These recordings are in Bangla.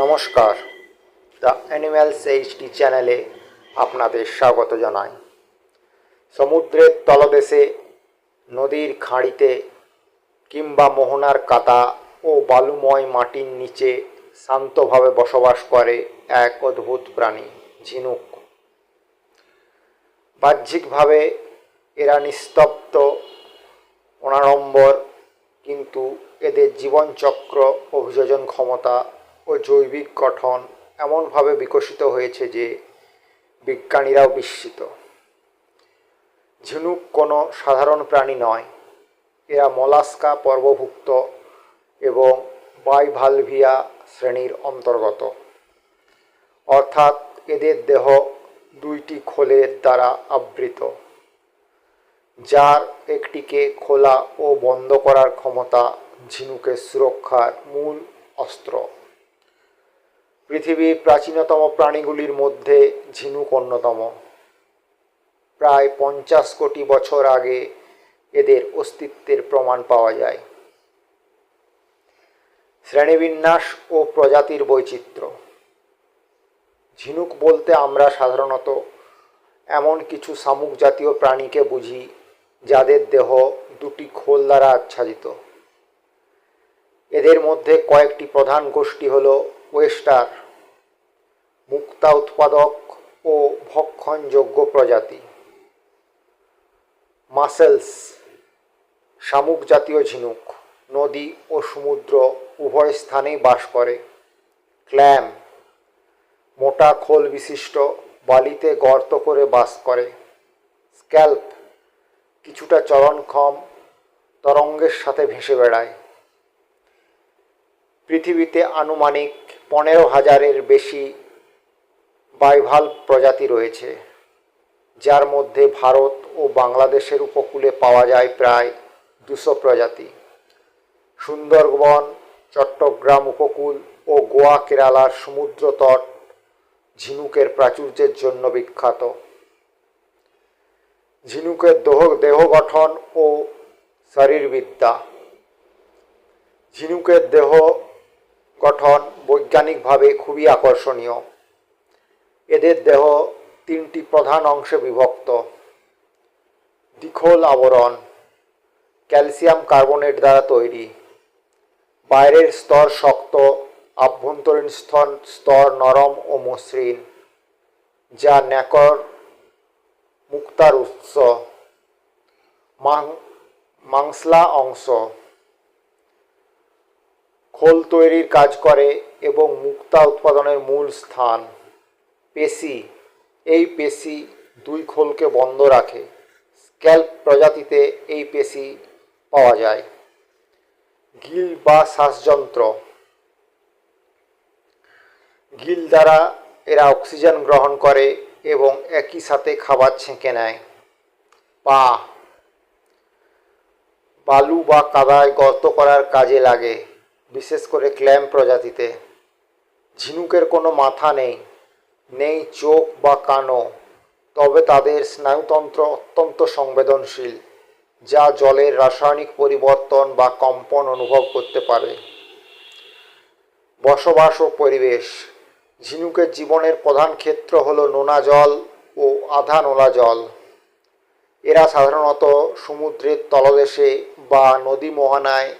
নমস্কার। দ্য অ্যানিম্যালস এইচডি চ্যানেলে আপনাদের স্বাগত জানাই। সমুদ্রের তলদেশে, নদীর খাঁড়িতে কিংবা মোহনার কাতা ও বালুময় মাটির নিচে শান্তভাবে বসবাস করে এক অদ্ভুত প্রাণী, ঝিনুক। বাহ্যিকভাবে এরা নিস্তব্ধ, অনাড়ম্বর কিন্তু এদের জীবনচক্র, অভিযোজন ক্ষমতা ও জৈবিক গঠন এমনভাবে বিকশিত হয়েছে যে বিজ্ঞানীরাও বিস্মিত। ঝিনুক কোনো সাধারণ প্রাণী নয়। এরা মলাস্কা পর্বভুক্ত এবং বাইভালভিয়া শ্রেণির অন্তর্গত। অর্থাৎ এদের দেহ দুইটি খোলের দ্বারা আবৃত। যার একটিকে খোলা ও বন্ধ করার ক্ষমতা ঝিনুকের সুরক্ষার মূল অস্ত্র। পৃথিবীর প্রাচীনতম প্রাণীগুলির মধ্যে ঝিনুক অন্যতম। প্রায় পঞ্চাশ কোটি বছর আগে এদের অস্তিত্বের প্রমাণ পাওয়া যায়। শ্রেণীবিন্যাস ও প্রজাতির বৈচিত্র্য। ঝিনুক বলতে আমরা সাধারণত এমন কিছু শামুক জাতীয় প্রাণীকে বুঝি যাদের দেহ দুটি খোল দ্বারা আচ্ছাদিত। এদের মধ্যে কয়েকটি প্রধান গোষ্ঠী হল ওয়েস্টার, মুক্তা উৎপাদক ও ভক্ষণযোগ্য প্রজাতি। মাসেলস, শামুক জাতীয় ঝিনুক, নদী ও সমুদ্র উভয় স্থানেই বাস করে। ক্ল্যাম, মোটা খোল বিশিষ্ট বালিতে গর্ত করে বাস করে। স্ক্যাল্প কিছুটা চলনক্ষম তরঙ্গের সাথে ভেসে বেড়ায়। পৃথিবীতে আনুমানিক পনেরো হাজারের বেশি বাইভাল প্রজাতি রয়েছে, যার মধ্যে ভারত ও বাংলাদেশের উপকূলে পাওয়া যায় প্রায় দুশো প্রজাতি। সুন্দরবন, চট্টগ্রাম উপকূল ও গোয়া কেরালার সমুদ্রতট ঝিনুকের প্রাচুর্যের জন্য বিখ্যাত। ঝিনুকের দেহ দেহ গঠন ও শরীরবিদ্যা। ঝিনুকের দেহ গঠন বৈজ্ঞানিকভাবে খুবই আকর্ষণীয়। এদের দেহ তিনটি প্রধান অংশে বিভক্ত। দ্বিখোল আবরণ, ক্যালসিয়াম কার্বনেট দ্বারা তৈরি। বাইরের স্তর শক্ত, আভ্যন্তরীণ স্তর নরম ও মসৃণ, যা ন্যাকর মুক্তার উৎস মাংসলা অংশ খোল তৈরির কাজ করে এবং মুক্তা উৎপাদনের মূল স্থান, পেশি। এই পেশি দুই খোলকে বন্ধ রাখে। স্ক্যাল্প প্রজাতিতে এই পেশি পাওয়া যায়। গিল বা শ্বাসযন্ত্র। গিল দ্বারা এরা অক্সিজেন গ্রহণ করে এবং একই সাথে খাবার ছেঁকে নেয়। পা। বালু বা কাদায় গর্ত করার কাজে লাগে, বিশেষ করে ক্ল্যাম প্রজাতিতে। ঝিনুকের কোনো মাথা নেই নেই চোখ বা কানও, তবে তাদের স্নায়ুতন্ত্র অত্যন্ত সংবেদনশীল, যা জলের রাসায়নিক পরিবর্তন বা কম্পন অনুভব করতে পারে। বসবাস ও পরিবেশ। ঝিনুকের জীবনের প্রধান ক্ষেত্র হল নোনা জল ও আধা নোনা জল। এরা সাধারণত সমুদ্রের তলদেশে বা নদী মোহানায়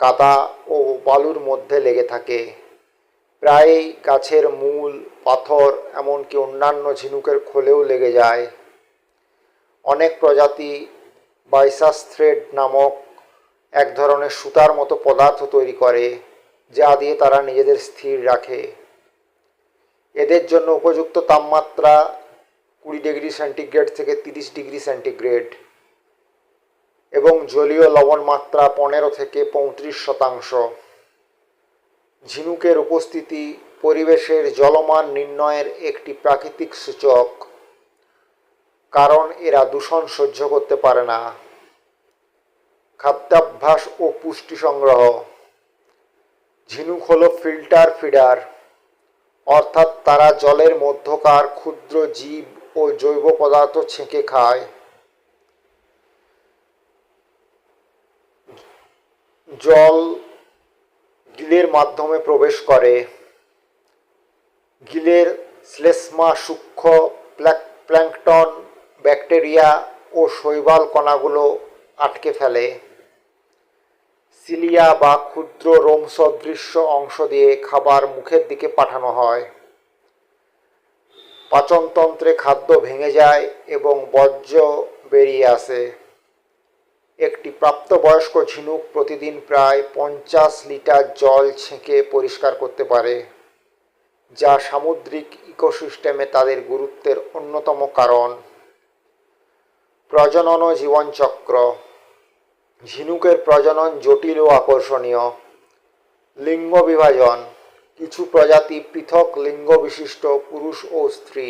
কাদা ও বালুর মধ্যে লেগে থাকে। প্রায়ই গাছের মূল, পাথর, এমনকি অন্যান্য ঝিনুকের খোলেও লেগে যায়। অনেক প্রজাতি বাইসাস থ্রেড নামক এক ধরনের সুতার মতো পদার্থ তৈরি করে, যা দিয়ে তারা নিজেদের স্থির রাখে। এদের জন্য উপযুক্ত তাপমাত্রা কুড়ি ডিগ্রি সেন্টিগ্রেড থেকে তিরিশ ডিগ্রি সেন্টিগ্রেড এবং জলীয় লবণ মাত্রা পনেরো থেকে পঁয়ত্রিশ শতাংশ। ঝিনুকের উপস্থিতি পরিবেশের জলমান নির্ণয়ের একটি প্রাকৃতিক সূচক, কারণ এরা দূষণ সহ্য করতে পারে না। খাদ্যাভ্যাস ও পুষ্টি সংগ্রহ। ঝিনুক হলো ফিল্টার ফিডার। অর্থাৎ তারা জলের মধ্যকার ক্ষুদ্র জীব ও জৈব পদার্থ ছেঁকে খায়। জল গিলের মাধ্যমে প্রবেশ করে। গিলের শ্লেষ্মা সূক্ষ্ম প্ল্যাক প্ল্যাঙ্কটন ব্যাকটেরিয়া ও শৈবাল কণাগুলো আটকে ফেলে। সিলিয়া বা ক্ষুদ্র রোম সদৃশ্য অংশ দিয়ে খাবার মুখের দিকে পাঠানো হয়। পাচনতন্ত্রে খাদ্য ভেঙে যায় এবং বর্জ্য বেরিয়ে আসে। একটি প্রাপ্তবয়স্ক ঝিনুক প্রতিদিন প্রায় পঞ্চাশ লিটার জল ছেঁকে পরিষ্কার করতে পারে, যা সামুদ্রিক ইকোসিস্টেমে তাদের গুরুত্বের অন্যতম কারণ। প্রজনন জীবনচক্র। ঝিনুকের প্রজনন জটিল ও আকর্ষণীয়। লিঙ্গ বিভাজন, কিছু প্রজাতি পৃথক লিঙ্গ বিশিষ্ট পুরুষ ও স্ত্রী,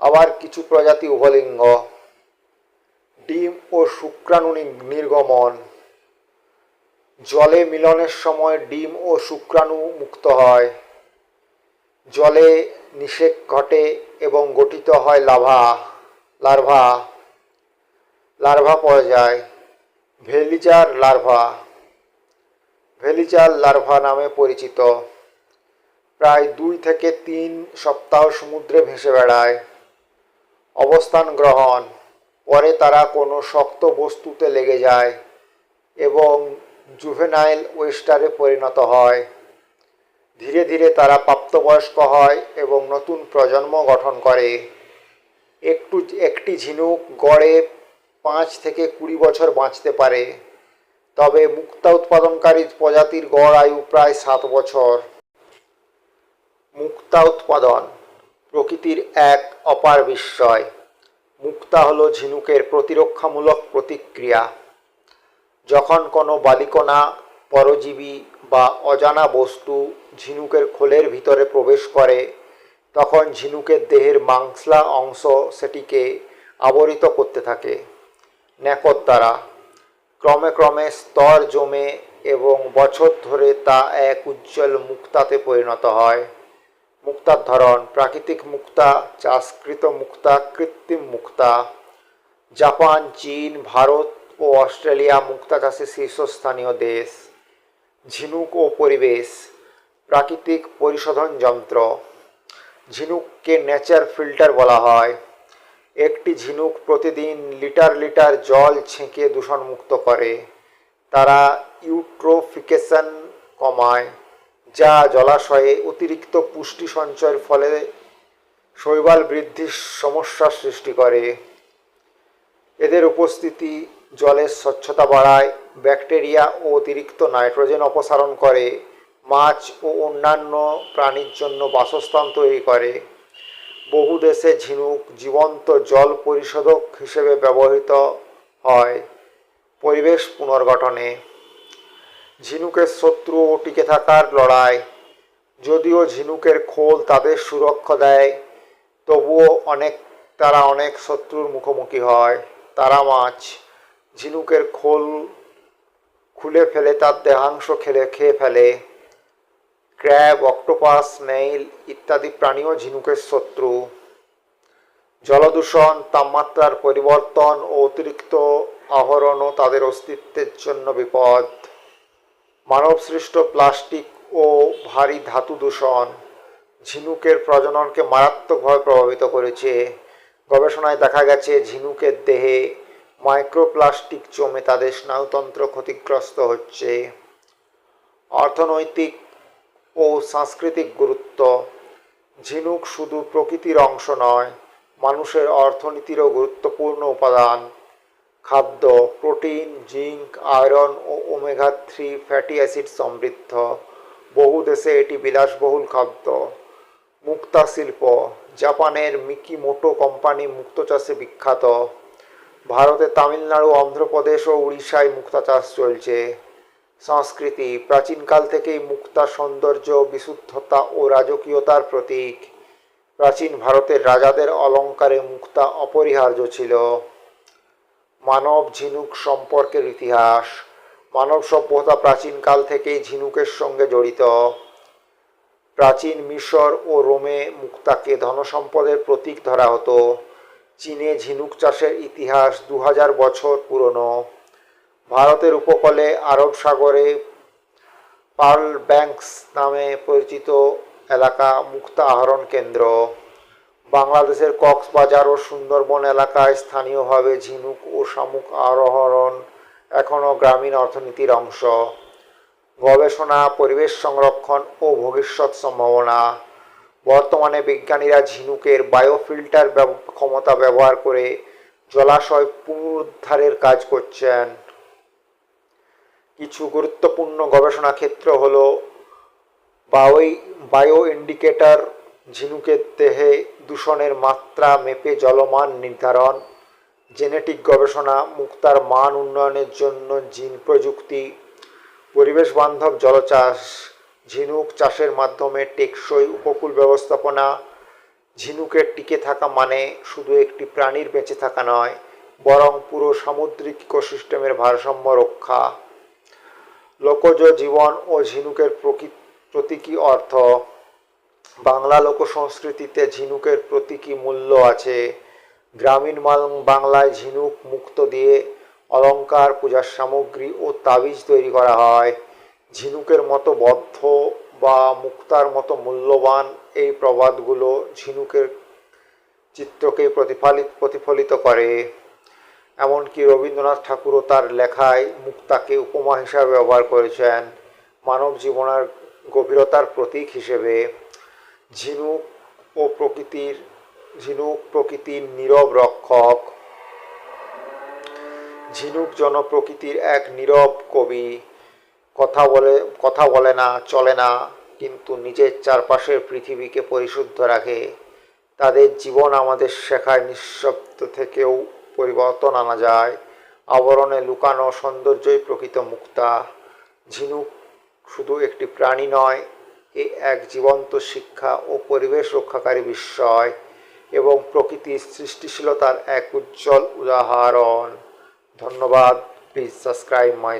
আবার কিছু প্রজাতি উভলিঙ্গ। ডিম ও শুক্রাণু নির্গমন, জলে মিলনের সময় ডিম ও শুক্রাণু মুক্ত হয়। জলে নিষেক ঘটে এবং গঠিত হয় লাভা, লার্ভা লার্ভা পর্যায়। ভেলিজার লার্ভা ভেলিজার লার্ভা নামে পরিচিত। প্রায় দুই থেকে তিন সপ্তাহ সমুদ্রে ভেসে বেড়ায়। অবস্থান গ্রহণ, পরে তারা কোনো শক্ত বস্তুতে লেগে যায় এবং জুভেনাইল ওয়েস্টারে পরিণত হয়। ধীরে ধীরে তারা প্রাপ্তবয়স্ক হয় এবং নতুন প্রজন্ম গঠন করে। একটু, একটি ঝিনুক গড়ে পাঁচ থেকে কুড়ি বছর বাঁচতে পারে। তবে মুক্তা উৎপাদনকারী প্রজাতির গড় আয়ু প্রায় সাত বছর। মুক্তা উৎপাদন প্রকৃতির এক অপার বিস্ময়। মুক্তা হল ঝিনুকের প্রতিরক্ষামূলক প্রতিক্রিয়া। যখন কোনো বালিকণা, পরজীবী বা অজানা বস্তু ঝিনুকের খোলের ভিতরে প্রবেশ করে, তখন ঝিনুকের দেহের মাংসলা অংশ সেটিকে আবরিত করতে থাকে। ন্যাকর দ্বারা। ক্রমে ক্রমে স্তর জমে এবং বছর ধরে তা এক উজ্জ্বল মুক্তাতে পরিণত হয়। মুক্তার ধরন, প্রাকৃতিক মুক্তা, চাষকৃত মুক্তা, কৃত্রিম মুক্তা। জাপান, চীন, ভারত ও অস্ট্রেলিয়া মুক্তা চাষে শীর্ষস্থানীয় দেশ। ঝিনুক ও পরিবেশ, প্রাকৃতিক পরিশোধন যন্ত্র। ঝিনুককে নেচার ফিল্টার বলা হয়। একটি ঝিনুক প্রতিদিন লিটার লিটার জল ছেঁকে দূষণমুক্ত করে। তারা ইউট্রোফিকেশন কমায়, যা জলাশয়ে অতিরিক্ত পুষ্টি সঞ্চয়ের ফলে শৈবাল বৃদ্ধির সমস্যার সৃষ্টি করে। এদের উপস্থিতি জলের স্বচ্ছতা বাড়ায়, ব্যাকটেরিয়া ও অতিরিক্ত নাইট্রোজেন অপসারণ করে, মাছ ও অন্যান্য প্রাণীর জন্য বাসস্থান তৈরি করে। বহু দেশে ঝিনুক জীবন্ত জল পরিশোধক হিসেবে ব্যবহৃত হয় পরিবেশ পুনর্গঠনে। ঝিনুকের শত্রু ও টিকে থাকার লড়াই। যদিও ঝিনুকের খোল তাদের সুরক্ষা দেয়, তবুও অনেক, তারা অনেক শত্রুর মুখোমুখি হয়। তারা মাছ, ঝিনুকের খোল খুলে ফেলে, তার দেহাংশ খেলে, খেয়ে ফেলে। ক্র্যাব অক্টোপাস নেইল ইত্যাদি প্রাণীও ঝিনুকের শত্রু। জলদূষণ, তাপমাত্রার পরিবর্তন ও অতিরিক্ত আহরণও তাদের অস্তিত্বের জন্য বিপদ। মানবসৃষ্ট প্লাস্টিক ও ভারী ধাতু দূষণ ঝিনুকের প্রজননকে মারাত্মকভাবে প্রভাবিত করেছে। গবেষণায় দেখা গেছে, ঝিনুকের দেহে মাইক্রোপ্লাস্টিক জমে তাদের স্নায়ুতন্ত্র ক্ষতিগ্রস্ত হচ্ছে। অর্থনৈতিক ও সাংস্কৃতিক গুরুত্ব। ঝিনুক শুধু প্রকৃতির অংশ নয়, মানুষের অর্থনীতিরও গুরুত্বপূর্ণ উপাদান। খাদ্য, প্রোটিন, জিঙ্ক, আয়রন ও ওমেঘা থ্রি ফ্যাটি অ্যাসিড সমৃদ্ধ। বহু দেশে এটি বিলাসবহুল খাদ্য। মুক্তা শিল্প, জাপানের মিকিমোটো কোম্পানি মুক্তো চাষে বিখ্যাত। ভারতে তামিলনাড়ু, অন্ধ্রপ্রদেশ ও উড়িষ্যায় মুক্তা চাষ চলছে। সংস্কৃতি প্রাচীনকাল থেকেই মুক্তা, সৌন্দর্য, বিশুদ্ধতা ও রাজকীয়তার প্রতীক। প্রাচীন ভারতের রাজাদের অলঙ্কারে মুক্তা অপরিহার্য ছিল। মানব ঝিনুক সম্পর্কের ইতিহাস। মানব সভ্যতা প্রাচীনকাল থেকেই ঝিনুকের সঙ্গে জড়িত। প্রাচীন মিশর ও রোমে মুক্তাকে ধনসম্পদের প্রতীক ধরা হতো। চীনে ঝিনুক চাষের ইতিহাস দু হাজার বছর পুরনো। ভারতের উপকূলে আরব সাগরে পার্ল ব্যাংকস নামে পরিচিত এলাকা মুক্তা আহরণ কেন্দ্র। বাংলাদেশের কক্সবাজার ও সুন্দরবন এলাকায় স্থানীয়ভাবে ঝিনুক ও শামুক আহরণ এখনও গ্রামীণ অর্থনীতির অংশ। গবেষণা, পরিবেশ সংরক্ষণ ও ভবিষ্যৎ সম্ভাবনা। বর্তমানে বিজ্ঞানীরা ঝিনুকের বায়োফিল্টার ক্ষমতা ব্যবহার করে জলাশয় পুনরুদ্ধারের কাজ করছেন। কিছু গুরুত্বপূর্ণ গবেষণা ক্ষেত্র হল বায়োই বায়ো ইন্ডিকেটর ঝিনুকের দেহে দূষণের মাত্রা মেপে জলমান নির্ধারণ, জেনেটিক গবেষণা, মুক্তার মান উন্নয়নের জন্য জিন প্রযুক্তি, পরিবেশ বান্ধব জলচাষ, ঝিনুক চাষের মাধ্যমে টেকসই উপকূল ব্যবস্থাপনা, ঝিনুকের টিকে থাকা মানে শুধু একটি প্রাণীর বেঁচে থাকা নয়, বরং পুরো সামুদ্রিক ইকোসিস্টেমের ভারসাম্য রক্ষা। লোকজ জীবন ও ঝিনুকের প্রতীকী অর্থ। বাংলা লোক সংস্কৃতিতে ঝিনুকের প্রতীকী মূল্য আছে। গ্রামীণ বাংলায় ঝিনুক মুক্ত দিয়ে অলংকার, পূজার সামগ্রী ও তাবিজ তৈরি করা হয়। ঝিনুকের মতো বদ্ধ বা মুক্তার মতো মূল্যবান এই প্রবাদগুলো ঝিনুকের চিত্রকে প্রতিফলিত প্রতিফলিত করে। এমনকি রবীন্দ্রনাথ ঠাকুরও তার লেখায় মুক্তাকে উপমা হিসাবে ব্যবহার করেছেন, মানব জীবনের গভীরতার প্রতীক হিসেবে। ঝিনুক ও প্রকৃতির, ঝিনুক প্রকৃতির নীরব রক্ষক। ঝিনুক জন প্রকৃতির এক নীরব কবি। কথা বলে কথা বলে না, চলে না, কিন্তু নিজের চারপাশের পৃথিবীকে পরিশুদ্ধ রাখে। তাদের জীবন আমাদের শেখায় নিঃশব্দ থেকেও পরিবর্তন আনা যায়। আবরণে লুকানো সৌন্দর্যই প্রকৃত মুক্তা। ঝিনুক শুধু একটি প্রাণী নয়, এ এক জীবন্ত শিক্ষা ও পরিবেশ রক্ষাকারী বিস্ময় এবং প্রকৃতির সৃষ্টিশীলতার এক উজ্জ্বল উদাহরণ। ধন্যবাদ প্লিজ সাবস্ক্রাইব মাই